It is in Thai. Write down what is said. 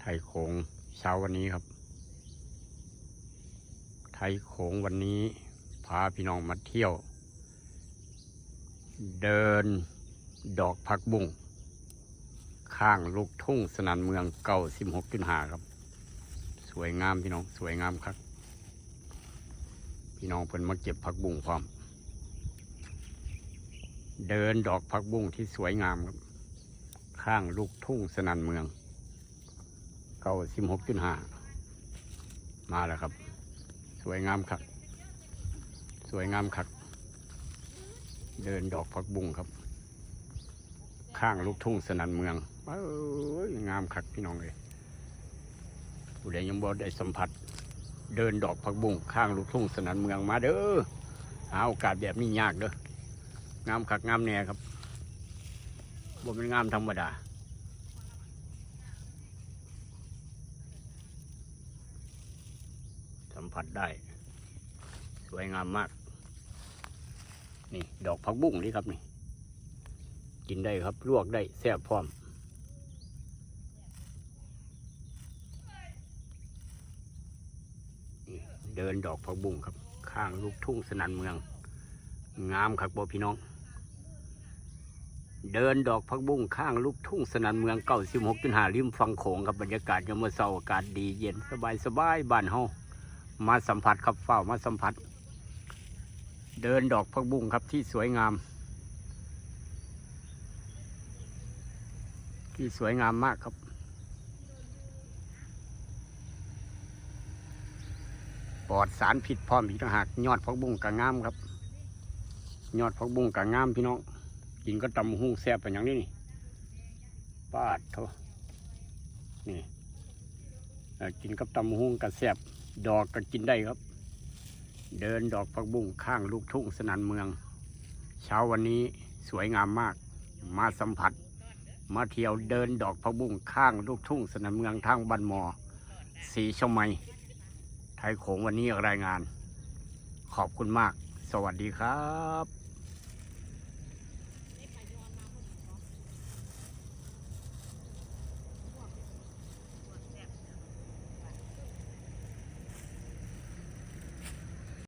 ไทยโขงเช้าวันนี้ครับ ไทยโขงวันนี้พาพี่น้องมาเที่ยว เดินดอกผักบุ้งข้างลูกทุ่งสนันเมืองเก่าสิบหกจุดหาครับ สวยงามพี่น้องสวยงามครับ พี่น้องเพิ่นมาเก็บผักบุ้งพร้อม เดินดอกผักบุ้งที่สวยงามครับ ข้างลูกทุ่งสนันเมือง เก้าสิบหกจุดห้ามาแล้วครับ สวยงามครับสวยงามครับเดินดอกผักบุ้งครับ ข้างลูกทุ่งสนันเมืองเอ้ยงามคักพี่น้องเลยผู้ใดยังบ่ได้สัมผัส เดินดอกผักบุ้งข้างลูกทุ่งสนันเมืองมาเด้อหาโอกาสแบบนี้ยากเด้องามคักงามแน่ครับบ่เป็นงามธรรมดา สัม ผัสได้ สวยงามมาก นี่ดอกผักบุ้งนี่ครับนี่ กินได้ครับลวกได้แซ่บพร้อม เดินดอกผักบุ้งครับ ข้างลูกทุ่งสนันเมือง งามครับบ่พี่น้อง เดินดอกผักบุ้งข้างลูกทุ่งสนันเมืองเก้าสิบหกจุดหาริมฝั่งโขงครับบรรยากาศยามเช้าอากาศดีเย็นสบายสบายบ้านเฮา มาสัมผัสครับเฝ้ามาสัมผัส เดินดอกพักบุ้งครับที่สวยงาม ที่สวยงามมากครับ ปลอดสารผิดพร้อมอีกต่างหากยอดพักบุ้งกะงามครับ ยอดพักบุ้งกะงามพี่น้องกินก็ตำหุ้งแซ่บเป็นอย่างนี้นี่ปาดโทนี่กินกับตำหุ้งกะแซ่บ ดอกก็กินได้ครับ เดินดอกผักบุ้งข้างลูกทุ่งสนันเมือง เช้าวันนี้สวยงามมาก มาสัมผัส มาเที่ยวเดินดอกผักบุ้งข้างลูกทุ่งสนันเมืองทางบันมอ สีชมัยไทยโขงวันนี้รายงาน ขอบคุณมาก สวัสดีครับ